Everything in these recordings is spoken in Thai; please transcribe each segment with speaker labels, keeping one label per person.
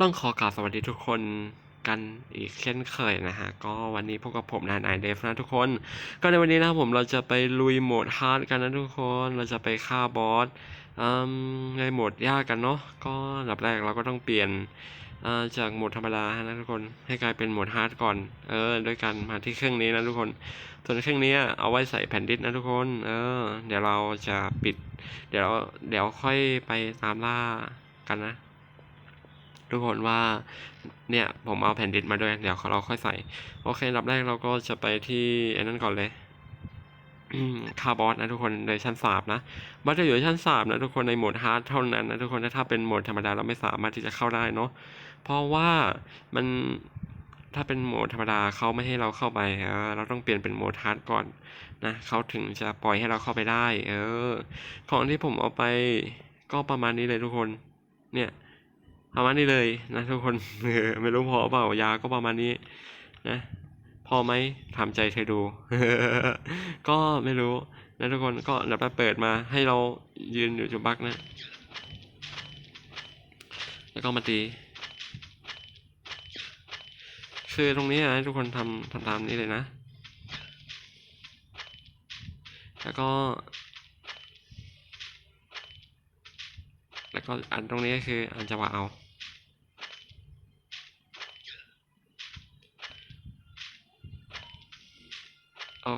Speaker 1: ต้องขอกราบสวัสดีทุกคนกันอีกเช่นเคยนะฮะ ก็วันนี้พบกับผมนายนายเดฟนะทุกคน ก็ในวันนี้นะผมเราจะไปลุยโหมดฮาร์ดกันนะทุกคน เราจะไปฆ่าบอสในโหมดยากกันเนาะ ก็อันดับแรกเราก็ต้องเปลี่ยนจากโหมดธรรมดานะทุกคนให้กลายเป็นโหมดฮาร์ดก่อน เออด้วยกันมาที่เครื่องนี้นะทุกคน ส่วนเครื่องนี้เอาไว้ใส่แผ่นดิสก์นะทุกคน เออ เดี๋ยวเราจะปิด เดี๋ยวเดี๋ยวค่อยไปตามล่ากันนะ ทุกคนว่าเนี่ยผมเอาแผ่นดิสก์มาด้วย เดี๋ยวเราค่อยใส่ โอเคอันดับแรกเราก็จะไปที่ไอ้นั่นก่อนเลยคาร์บอสนะทุกคนในชั้นสามนะบัสจะอยู่ชั้นสามนะทุกคนในโหมดฮาร์ดเท่านั้นนะทุกคนถ้าเป็นโหมดธรรมดาเราไม่สามารถที่จะเข้าได้เนาะ เพราะว่ามันถ้าเป็นโหมดธรรมดาเขาไม่ให้เราเข้าไป เออ เราต้องเปลี่ยนเป็นโหมดฮาร์ดก่อนนะเขาถึงจะปล่อยให้เราเข้าไปได้ เออ ของที่ผมเอาไปก็ประมาณนี้เลยทุกคน เนี่ย ประมาณนี้เลยนะทุกคนไม่รู้พอเปล่ายาก็ประมาณนี้นะพอไหมถามใจเธอดู ก็ไม่รู้นะทุกคนก็เดี๋ยวไปเปิดมาให้เรายืนอยู่จุดบักนะ แล้วก็มาตีคือตรงนี้นะทุกคนทำทำตามนี้เลยนะ แล้วก็ แล้วก็อันตรงนี้ก็คืออันจังหวะเอา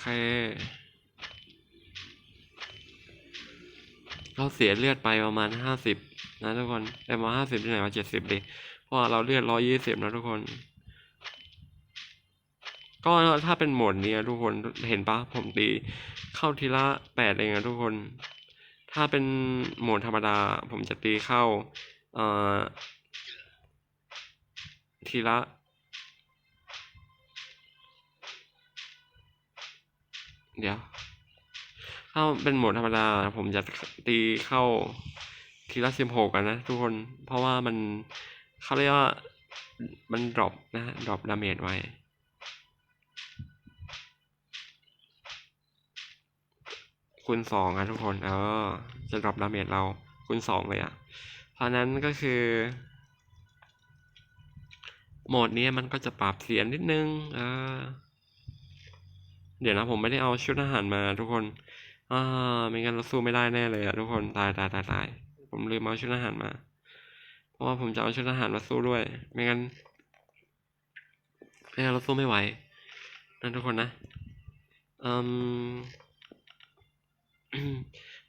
Speaker 1: เค เราเสียเลือดไปประมาณห้าสิบนะทุกคนแต่มาห้าสิบที่ไหนมาเจ็ดสิบดิเพราะเราเลือดร้อยยี่สิบนะทุกคน ก็ถ้าเป็นโหมดนี้ทุกคนเห็นปะผมตีเข้าทีละแปดเองอะทุกคน ถ้าเป็นโหมดธรรมดา ผมจะตีเข้า เอ่อทีละ เดี๋ยว ถ้าเป็นโหมดธรรมดา ผมจะตีเข้าทีละสิบหกนะทุกคน เพราะว่ามันเขาเรียกว่ามันดรอปนะดรอปดาเมจไว้คูณสองอะทุกคน เออ จะดรอปดาเมจเราคูณสองเลยอะเพราะนั้นก็คือ โหมดนี้มันก็จะปรับเสียงนิดนึง เออ เดี๋ยวนะผมไม่ได้เอาชุดอาหารมาทุกคน อ่าไม่งั้นเราสู้ไม่ได้แน่เลยอะทุกคนตายตายตายตายผมลืมเอาชุดอาหารมา เพราะว่าผมจะเอาชุดอาหารมาสู้ด้วย ไม่งั้นไม่งั้นเราสู้ไม่ไหวนะทุกคนนะอืม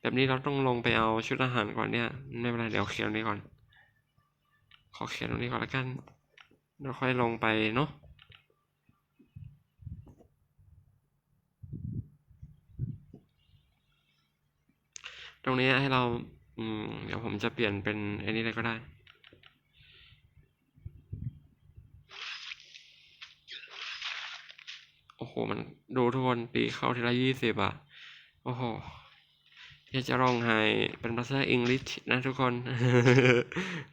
Speaker 1: แบบนี้เราต้องลงไปเอาชุดอาหารก่อนเนี่ย ไม่เป็นไรเดี๋ยวเขียนตรงนี้ก่อน ขอเขียนตรงนี้ก่อนล้วกันแล้วค่อยลงไปเนาะ ตรงนี้ให้เราอืมเดี๋ยวผมจะเปลี่ยนเป็นไอ้นี้เลยก็ได้โอ้โห มันดูทุกคนตีเข้าทีละยี่สิบอะ โอ้โหอยากจะร้องไห้เป็นภาษาอังกฤษนะทุกคน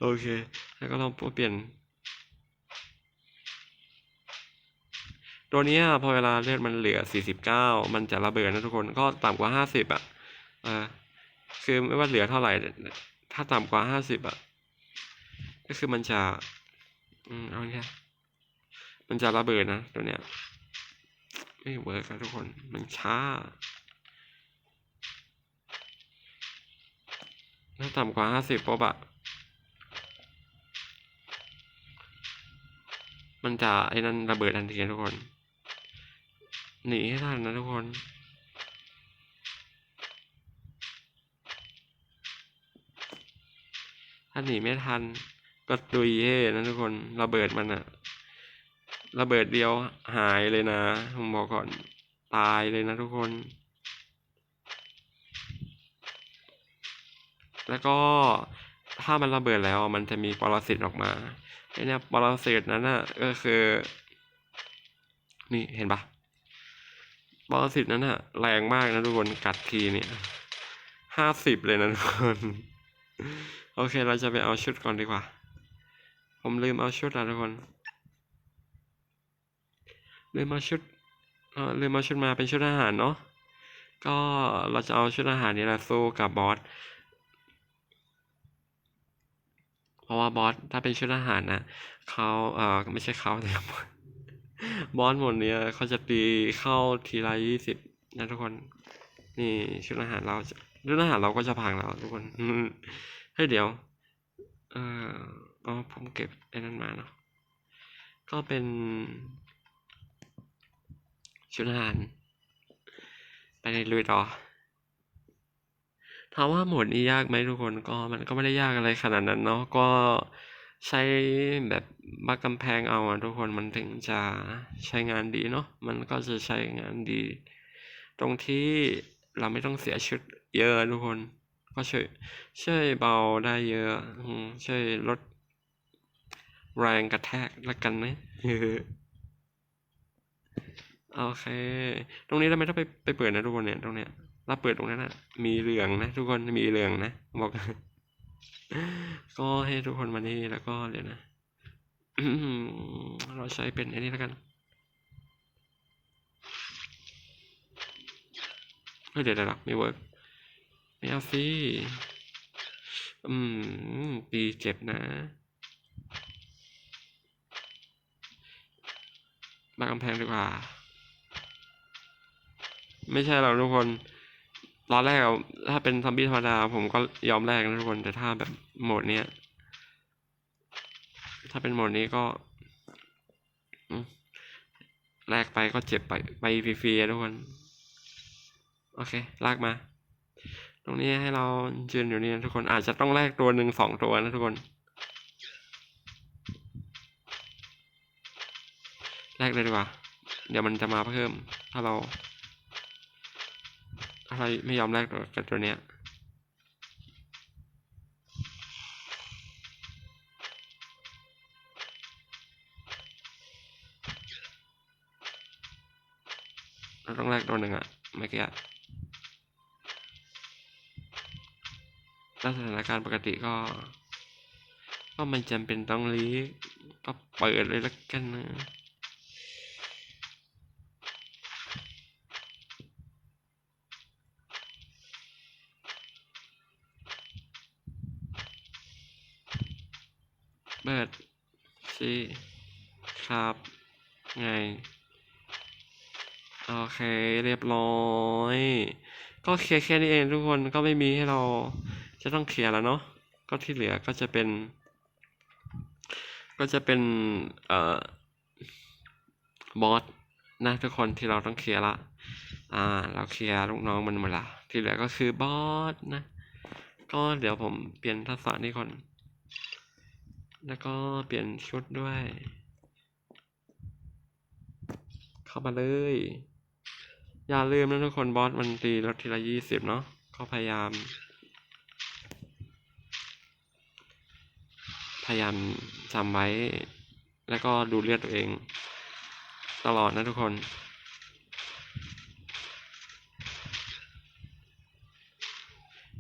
Speaker 1: โอเค แล้วก็ลองเปลี่ยน ตัวนี้พอเวลาเลือดมันเหลือ 49 มันจะระเบิดนะทุกคน ก็ต่ำกว่า 50 อะ เออ คือไม่ว่าเหลือเท่าไหร่ ถ้าต่ำกว่า50อะ ก็คือมันจะ อืมเอาเนี่ยมันจะระเบิดนะตัวเนี้ย ไม่เวิร์กอะทุกคน มันช้า ถ้าต่ำกว่า50ปุ๊บอะมันจะไอ้นั่นระเบิดทันทีทุกคน หนีให้ทันนะทุกคนาหนีไม่ทัน ก็ตุยเย่นะทุกคนระเบิดมันอะระเบิดเดียวหายเลยนะผมบอกก่อนตายเลยนะทุกคน แล้วก็ถ้ามันระเบิดแล้วมันจะมีปรสิตออกมาไอเนี่ยปรสิตนั้นน่ะก็คือ นี่เห็นปะปรสิตนั้นน่ะ แรงมากนะทุกคนกัดทีเนี่ยห้าสิบเลยนะทุกคน โอเค เราจะไปเอาชุดก่อนดีกว่า ผมลืมเอาชุดแล้วทุกคน ลืมเอาชุดเออลืมเอาชุดมาเป็นชุดอาหารเนาะ ก็เราจะเอาชุดอาหารนี้แหละสู้กับบอส เพราะว่าบอสถ้าเป็นชุดอาหารนะเขาเออไม่ใช่เขาแต่บอสหมดเนี้ยเขาจะตีเข้าทีละยี่สิบนะทุกคน นี่ชุดอาหารเราจะชุดอาหารเราก็จะพังแล้วทุกคน ฮ้ยเดี๋ยวเอ่ออ๋อผมเก็บไอ้นั่นมาเนาะก็เป็นชุดอาหารไปในลุยต่อถามว่าโหมดนี้ยากไหมทุกคนก็มันก็ไม่ได้ยากอะไรขนาดนั้นเนาะก็ใช้แบบบักกำแพงเอาอะทุกคนมันถึงจะใช้งานดีเนาะมันก็จะใช้งานดี ตรงที่เราไม่ต้องเสียชุดเยอะทุกคน ก็ช่วยช่วยเบาได้เยอะช่วยลดแรงกระแทกละกันนะโอเค ตรงนี้เราไม่ต้องไปไปเปิดนะทุกคนเนี่ยตรงเนี้ยเราเปิดตรงนั้นนะมีเหลืองนะ ทุกคนมีเหลืองนะบอกก็ให้ทุกคนมานี่แล้วก็เดี๋ยวนะเราใช้เป็นอันนี้แล้วกันเฮ้ยเดี๋ยวเดี๋ยวไม่เวิร์ก ไม่เอาสิ อืมตีเจ็บนะ มากำแพงดีกว่า ไม่ใช่เราทุกคน ตอนแรกถ้าเป็นซอมบี้ธรรมดา ผมก็ยอมแลกนะทุกคน แต่ถ้าแบบโหมดเนี้ย ถ้าเป็นโหมดนี้ก็แลกไปก็เจ็บไปไปฟรีๆทุกคน โอเค ลากมา รงนี้ให้เรายืนอยู่นี่นะทุกคนอาจจะต้องแลกตัวหนึ่งสองตัวนะทุกคนแลกเลยดีกว่า เดี๋ยวมันจะมาเพิ่ม ถ้าเราถ้าเราไม่ยอมแลกตัวกับตัวเนี้ยเราต้องแลกตัวหนึ่งอะเมื่อกี้ ถ้าสถานการณ์ปกติก็ก็มันจำเป็นต้องรีก็เปิดเลยละกันนะเปิดสิครับ ไง โอเคเรียบร้อย ก็เคลียร์แค่นี้เองทุกคนก็ไม่มีให้เรา จะต้องเคลียร์แล้วเนาะก็ที่เหลือก็จะเป็น ก็จะเป็นเอ่อบอสนะทุกคนที่เราต้องเคลียร์ละอ่า เราเคลียร์ลูกน้องมันหมดละที่เหลือก็คือบอสนะ ก็เดี๋ยวผมเปลี่ยนทักษะนี้ก่อน แล้วก็เปลี่ยนชุดด้วย เข้ามาเลย อย่าลืมนะทุกคนบอสมันตีลดทีละยี่สิบเนาะก็พยายาม พยายามจำไว้ แล้วก็ดูเลือดตัวเอง ตลอดนะทุกคน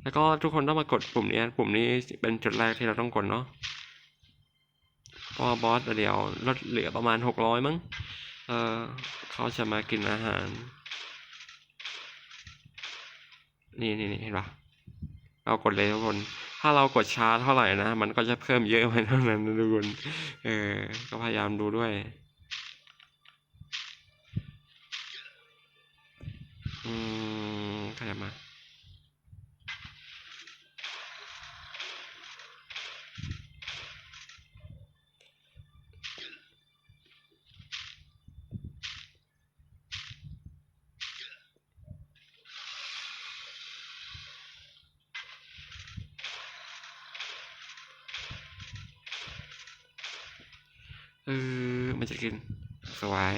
Speaker 1: แล้วก็ทุกคนต้องมากดปุ่มนี้ปุ่มนี้เป็นจุดแรกที่เราต้องกดเนาะเพราะบอสเดี๋ยวลดเหลือประมาณหกร้อยมั้ง เออเขาจะมากินอาหาร นี่นี่นี่เห็นปะเรากดเลยทุกคน ถ้าเรากดช้าเท่าไหร่นะ มันก็จะเพิ่มเยอะไปเท่านั้นนะทุกคน เออ ก็พยายามดูด้วย อืมขยับมา ออมันจะกินสวย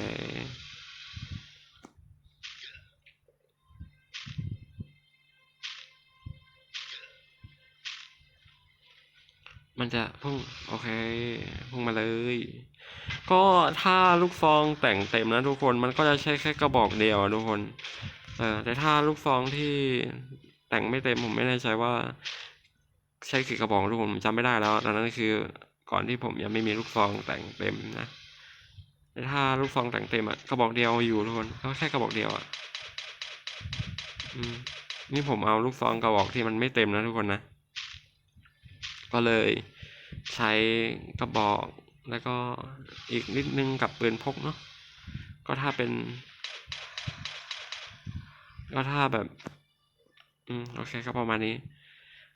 Speaker 1: มันจะพุ่งโอเค พุ่งมาเลย ก็ถ้าลูกซองแต่งเต็มนะทุกคนมันก็จะใช้แค่กระบอกเดียวทุกคน เออแต่ถ้าลูกซองที่แต่งไม่เต็มผมไม่แน่ใจว่า ใช้กี่กระบอกทุกคนผมจำไม่ได้แล้วดังนั้นคือ ก่อนที่ผมยังไม่มีลูกซองแต่งเต็มนะแต่ถ้าลูกซองแต่งเต็มอะกระบอกเดียวอยู่ทุกคนก็แค่กระบอกเดียวอะอืมนี่ผมเอาลูกซองกระบอกที่มันไม่เต็มนะทุกคนนะ ก็เลยใช้กระบอกแล้วก็อีกนิดนึงกับปืนพกเนาะ ก็ถ้าเป็น ก็ถ้าแบบ อืมโอเคก็ประมาณนี้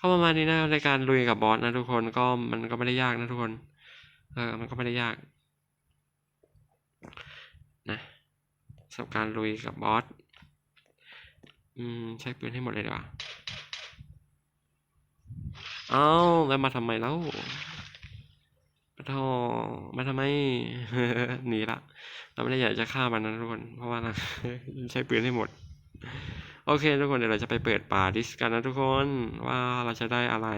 Speaker 1: ก็ประมาณนี้นะในการลุยกับบอสนะทุกคนก็มันก็ไม่ได้ยากนะทุกคน เออมันก็ไม่ได้ยาก นะสำหรับการลุยกับบอสอืมใช้ปืนให้หมดเลยดีกว่าเอ้าแล้วมาทำไมแล้วปะโทมาทำไมหนีละเราไม่ได้อยากจะฆ่ามันนะทุกคน เพราะว่าเราใช้ปืนให้หมด โอเค ทุกคนเดี๋ยวเราจะไปเปิดป่าดิสกันนะทุกคนว่าเราจะได้อะไร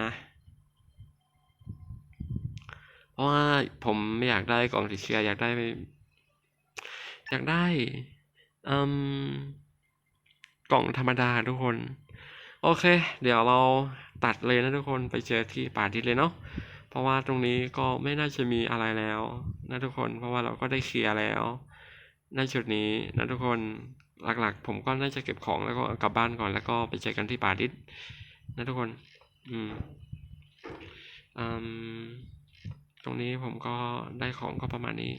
Speaker 1: นะเพราะว่าผมไม่อยากได้กล่องติดเชื้ออยากได้ อยากได้อืมกล่องธรรมดาทุกคน โอเค เดี๋ยวเราตัดเลยนะทุกคนไปเจอที่ป่าดิสเลยเนาะเพราะว่าตรงนี้ก็ไม่น่าจะมีอะไรแล้ว นะทุกคน เพราะว่าเราก็ได้เคลียร์แล้วในจุดนี้นะทุกคน หลักๆ ผมก็น่าจะเก็บของแล้วก็กลับบ้านก่อนแล้วก็ไปเจอกันที่ป่าดิสนะทุกคน อืมอืมตรงนี้ผมก็ได้ของก็ประมาณนี้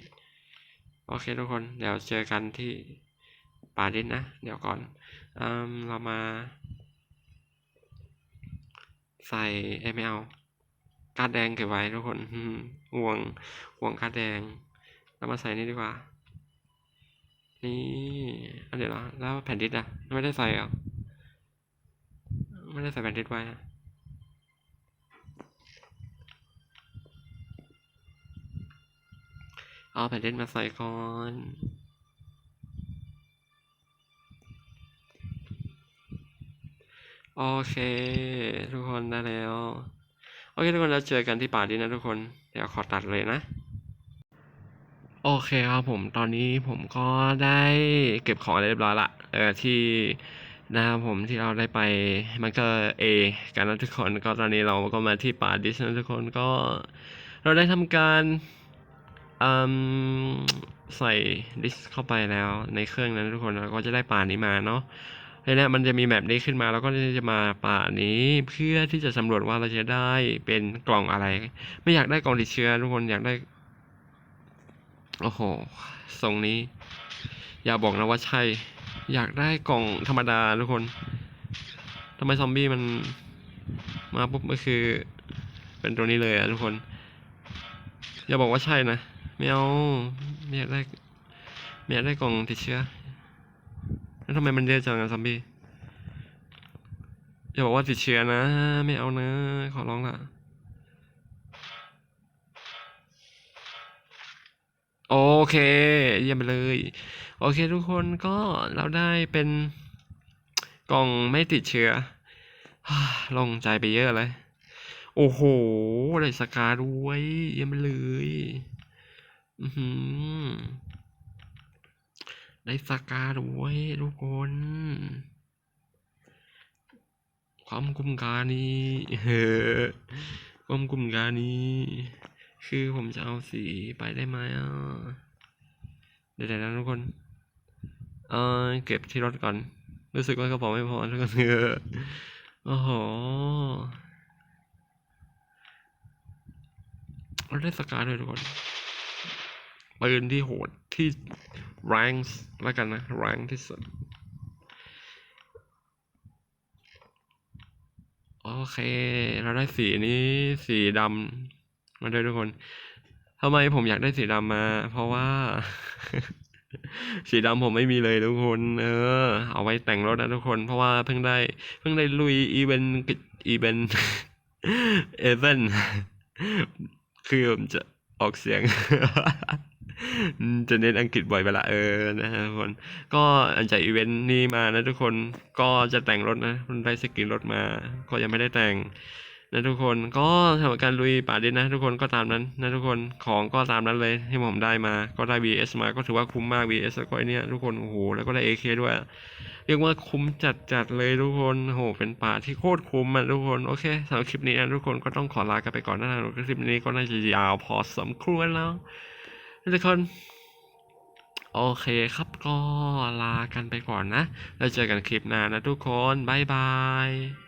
Speaker 1: โอเคทุกคนเดี๋ยวเจอกันที่ป่าดินนะ เดี๋ยวก่อนอมเรามา ใส่เอไม่เอากาดแดงเก็บไว้ทุกคนห่วงห่วงกาดแดง เรามาใส่นี่ดีกว่า นี่อันเดี๋ยวนะแล้วแผ่นดิสอะไม่ได้ใส่เหรอไม่ได้ใส่แผ่นดิสไว้เอาแผ่นดินมาใส่ก่อนโอเค ทุกคนได้แล้ว โอเค ทุกคนแล้วเจอกันที่ป่าดินนะทุกคน เดี๋ยวขอตัดเลยนะ โอเคครับผมตอนนี้ผมก็ได้เก็บของอะไรเรียบร้อยละเออที่นะครับผมที่เราได้ไปมันก็เอกันนะทุกคนก็ตอนนี้เราก็มาที่ป่าดิสนะทุกคนก็เราได้ทำการอืมใส่ดิสเข้าไปแล้วในเครื่องนั้นทุกคนเราก็จะได้ป่านี้มาเนาะทีนี้มันจะมีแบบนี้ขึ้นมาแล้วก็จะมาป่านี้เพื่อที่จะสำรวจว่าเราจะได้เป็นกล่องอะไร ไม่อยากได้กล่องติดเชื้อทุกคนอยากได้ โอ้โห ทรงนี้ อย่าบอกนะว่าใช่ อยากได้กล่องธรรมดาทุกคนทำไมซอมบี้มันมาปุ๊บก็คือ เป็นตัวนี้เลยอะทุกคน อย่าบอกว่าใช่นะไม่เอาไม่อยากได้ไม่อยากได้กล่องติดเชื้อ แล้วทำไมมันเยอะจังอะซอมบี้อย่าบอกว่าติดเชื้อนะ ไม่เอานะ ขอร้องละ โอเค เยี่ยมไปเลย โอเคทุกคนก็เราได้เป็นกล่องไม่ติดเชื้อโลงใจไปเยอะเลย โอ้โห ได้สกาด้วย เยี่ยมไปเลย อือได้สกาด้วยทุกคน ความคุ้มค่านี้เฮ้อความคุ้มค่านี้ คือผมจะเอาสีไปได้ไหมอะเดี๋ยวนะทุกคน เออเก็บที่รถก่อน รู้สึกว่ากระเป๋าไม่พอทุกคนเออโอ้โหเราได้สกาด้วยทุกคนปืนที่โหดที่แรงแล้วกันนะแรงที่สุด โอเค เราได้สีนี้สีดำ มาด้วยทุกคนทำไมผมอยากได้สีดำมา เพราะว่า สีดำผมไม่มีเลยทุกคน เออ เอาไว้แต่งรถนะทุกคน เพราะว่าเพิ่งได้ เพิ่งได้ลุยอีเวนต์อีเวนต์เอเวนคือผมจะออกเสียง จะเน้นอังกฤษบ่อยไปละเออนะฮะทุกคน ก็อันจากอีเวนต์นี้มานะทุกคน ก็จะแต่งรถนะได้สกินรถมา ก็ยังไม่ได้แต่ง นะทุกคนก็สำหรับการลุยป่าดินนะทุกคนก็ตามนั้นนะทุกคนของก็ตามนั้นเลยที่ผมได้มาก็ได้ VS มาก็ถือว่าคุ้มมาก VS แล้วก็ไอเนี้ยทุกคนโอ้โหแล้วก็ได้ AK ด้วย เรียกว่าคุ้มจัดจัดๆเลยทุกคนโอ้โหเป็นป่าที่โคตรคุ้มอะทุกคนโอเคสำหรับคลิปนี้นะทุกคนก็ต้องขอลากันไปก่อนนะคลิปนี้ก็น่าจะยาวพอสมควรแล้วทุกคนโอเคครับก็ลากันไปก่อนนะ แล้วเจอกันคลิปหน้านะทุกคน บ๊ายบาย